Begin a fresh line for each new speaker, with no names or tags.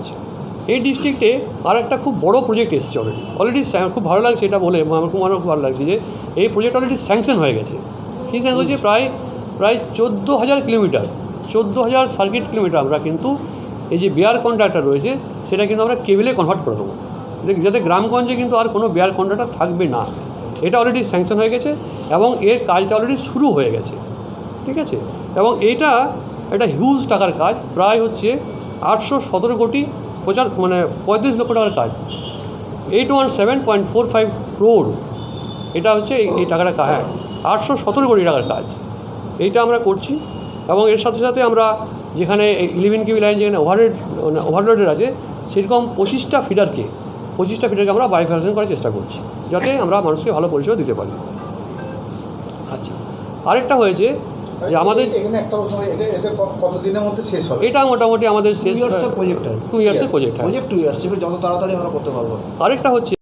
আছে। এই ডিস্ট্রিক্টে আর একটা খুব বড় প্রজেক্ট এসছে অলরেডি অলরেডি খুব ভালো লাগছে এটা বলে আমার খুব আমার খুব ভালো লাগছে যে এই প্রজেক্ট অলরেডি স্যাংশন হয়ে গেছে। সেই স্যাংশন হচ্ছে প্রায় প্রায় চোদ্দ হাজার কিলোমিটার। চোদ্দ হাজার সার্কিট কিলোমিটার আমরা কিন্তু এই যে বেয়ার কন্ট্রাক্টর রয়েছে সেটা কিন্তু আমরা কেবিলে কনভার্ট করে দেবো। যাতে গ্রামগঞ্জে কিন্তু আর কোনো বেয়ার কন্ট্রাক্টর থাকবে না। এটা অলরেডি স্যাংশন হয়ে গেছে এবং এর কাজটা অলরেডি শুরু হয়ে গেছে। ঠিক আছে? এবং এটা একটা হিউজ টাকার কাজ। প্রায় হচ্ছে আটশো সতেরো কোটি পঁচার মানে পঁয়ত্রিশ লক্ষ টাকার কাজ। Eight one seven point four five crore এটা হচ্ছে এই- টাকাটা হ্যাঁ আটশো সতেরো কোটি টাকার কাজ। এইটা আমরা করছি এবং এর সাথে সাথে আমরা যেখানে ইলেভেন কেবি লাইন যেখানে ওভারহেড ওভারলোডের আছে সেরকম পঁচিশটা ফিডারকে পঁচিশটা ফিডারকে আমরা বাইফারেশন করার চেষ্টা করছি যাতে আমরা মানুষকে ভালো পরিষেবা দিতে পারি। আচ্ছা। আরেকটা হয়েছে যে আমাদের
এখানে একটা প্রশ্ন এটা এটা কতদিনের মধ্যে শেষ হবে?
এটা মোটামুটি আমাদের শেষ
প্রজেক্ট
টু ইয়ার্সের প্রজেক্ট
প্রজেক্ট টু ইয়ার্স যত তাড়াতাড়ি আমরা করতে পারব।
আরেকটা হচ্ছে